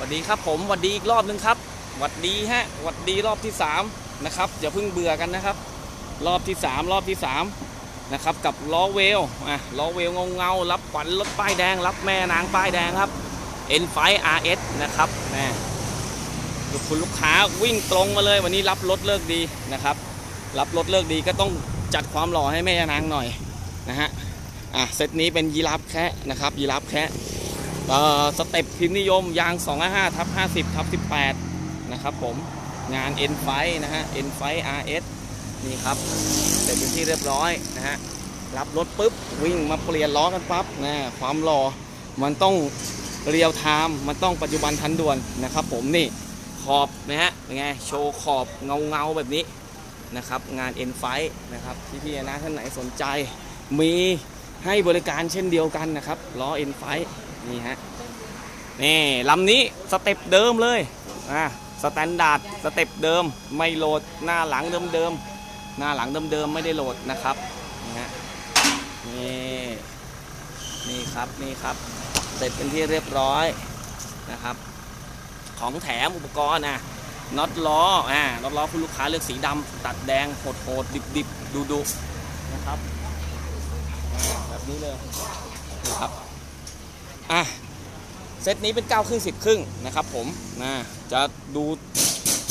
สวัสดีครับผมสวัสดีอีกรอบนึงครับสวัสดีฮะสวัสดีรอบที่3นะครับอย่าเพิ่งเบื่อกันนะครับ รอบที่ 3 รอบที่3นะครับกับล้อเวลอะล้อเวลเงาเงาๆรับขวัญรถป้ายแดง รับแม่นางป้ายแดงครับ N5 RS นะครับน่ลูกคุณลูกค้าวิ่งตรงมาเลย วันนี้รับรถเลิกดีนะครับ รับรถเลิกดีก็ต้องจัดความหล่อให้แม่นางหน่อยนะฮะอะเซตนี้เป็นยีราฟแคะนะครับยีราฟแค่ สเต็ปพิมพ์นิยมยาง 255ทับ50ทับ18 นะครับผมงาน N f i นะฮะ N f i RS นี่ครับเสร็จเป็นที่เรียบร้อยนะฮะรับรถปุ๊บ วิ่งมาเปลี่ยนล้อกันปั๊บนะความหล่อมันต้องเรียวไทม์มันต้องปัจจุบันทันด่วนนะครับผมนี่ขอบนะฮะเป็นไงโชว์ขอบเงาเงาแบบนี้นะครับงาน N f i นะครับที่พี่ๆนะท่านไหนสนใจ มีให้บริการเช่นเดียวกันนะครับล้อ N f i นี่ฮะนี่ลำนี้สเต็ปเดิมเลยอะสแตนดาร์ดสเต็ปเดิมไม่โหลดหน้าหลังเดิมๆหน้าหลังเดิมๆไม่ได้โหลดนะครับนี่ฮะนี่นี่ครับนี่ครับเสร็จเป็นที่เรียบร้อยนะครับ ของแถมอุปกรณ์นะน็อตล้ออ่าน็อตล้อคุณลูกค้าเลือกสีดำตัดแดงโหดๆดิบๆดุๆนะครับแบบนี้เลยนะครับ อะเซตนี้เป็น9ครึ่ง10 ครึ่งนะครับผมนะจะดู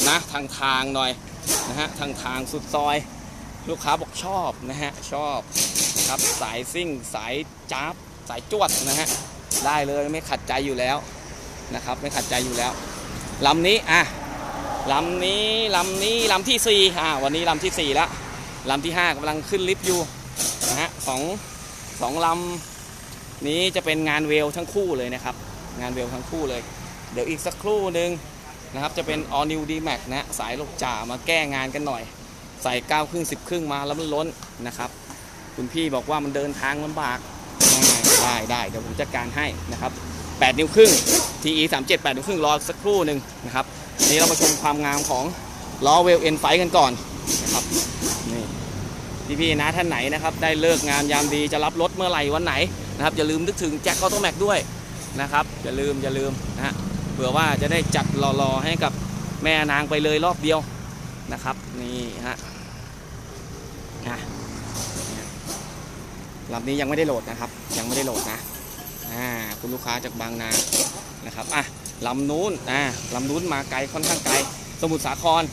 นะทางทางหน่อยนะฮะทางทางสุดซอย ลูกค้าบอกชอบนะฮะชอบครับสายซิ่งสายจ้าบสายจวดนะฮะได้เลยไม่ขัดใจอยู่แล้วนะครับไม่ขัดใจอยู่แล้วลำนี้อะลำนี้ลำนี้ลำที่สี่อะวันนี้ลำที่สี่แล้วลำที่ห้ากำลังขึ้นลิฟต์อยู่นะฮะสองสองลำ นี้จะเป็นงานเวลทั้งคู่เลยนะครับ งานเวลทั้งคู่เลย เดี๋ยวอีกสักครู่หนึ่งนะครับจะเป็น All New D Max นะสายลกจ่ามาแก้งานกันหน่อย ใส่9ครึ่ง10ครึ่งมาแล้วมันล้นนะครับ คุณพี่บอกว่ามันเดินทางลำบากได้ได้เดี๋ยวผมจัดการให้นะครับ8นิ้วครึ่ง TE 37 8นิ้วครึ่งรอสักครู่หนึ่งนะครับนี่เรามาชมความงามของล้อเวลเอ็นไฟกันก่อนนะครับนี่พี่ๆนะท่านไหนนะครับ ได้เลิกงานยามดีจะรับรถเมื่อไหร่วันไหน นะครับอย่าลืมนึกถึงแจ็คออโตแม็กด้วยนะครับอย่าลืมอย่าลืมนะฮะเผื่อว่าจะได้จัดรอๆให้กับแม่นางไปเลยรอบเดียวนะครับนี่ฮะนะลำนี้ยังไม่ได้โหลดนะครับ ยังไม่ได้โหลดนะอ่าคุณลูกค้าจากบางนานะครับอะลำนู้นอ่าลำนู้นมาไกลค่อนข้างไกล สมุทรสาคร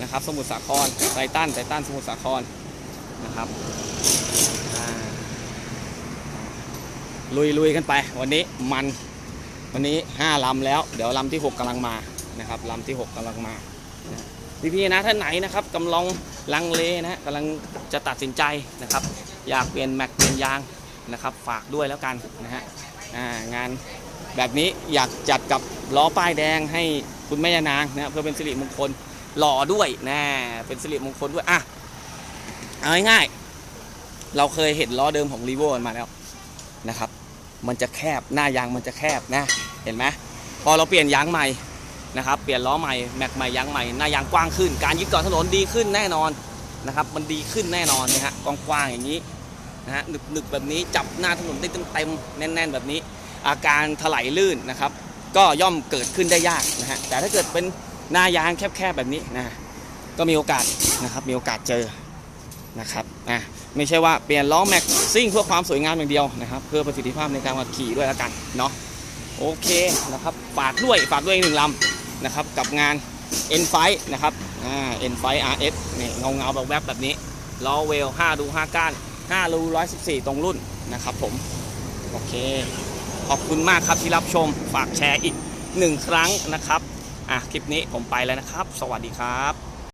นะครับ สมุทรสาครไททันไททันสมุทรสาครนะครับอ่า ลุยลุยกันไป วันนี้มันวันนี้5ลำแล้ว เดี๋ยวลำที่ 6กำลังมานะครับลำที่ 6กำลังมาพี่พี่ๆนะท่านไหนนะครับกำลังลังเลนะฮะกำลังจะตัดสินใจนะครับ อยากเปลี่ยนแม็กเปลี่ยนยางนะครับ ฝากด้วยแล้วกันนะฮะงานแบบนี้อยากจัดกับล้อป้ายแดงให้คุณแม่ยานางนะเพื่อเป็นสิริมงคลหล่อด้วยนะเป็นสิริมงคลด้วยอะเอาง่ายๆเราเคยเห็นล้อเดิมของรีโวมาแล้วนะครับ มันจะแคบหน้ายางมันจะแคบนะเห็นไหมพอเราเปลี่ยนยางใหม่นะครับเปลี่ยนล้อใหม่แม็กใหม่ยางใหม่หน้ายางกว้างขึ้น การยึดเกาะถนนดีขึ้นแน่นอนนะครับมันดีขึ้นแน่นอนนะฮะกว้างๆอย่างนี้นะฮะหนึบๆแบบนี้จับหน้าถนนได้เต็มๆแน่น ๆ แบบนี้ อาการถลายลื่นนะครับ ก็ย่อมเกิดขึ้นได้ยากนะฮะแต่ถ้าเกิดเป็นหน้ายางแคบๆแบบนี้นะก็มีโอกาสนะครับมีโอกาสเจอ นะครับอะไม่ใช่ว่าเปลี่ยนล้อแม็กซิ่งเพื่อความสวยงามอย่างเดียวนะครับ เพื่อประสิทธิภาพในการขับขี่ด้วยแล้วกันเนาะโอเคนะครับฝากด้วยฝากด้วยอีกหนึ่งลำนะครับกับงาน N f i นะครับอ่า N f i RS นี่เงาเงาแบบแวบแบบนี้ล้อเวล5ดู 5 ก้าน5รู114 ตรงรุ่นนะครับผม โอเค ขอบคุณมากครับที่รับชมฝากแชร์อีกหนึ่งครั้งนะครับ อะ คลิปนี้ผมไปแล้วนะครับ สวัสดีครับ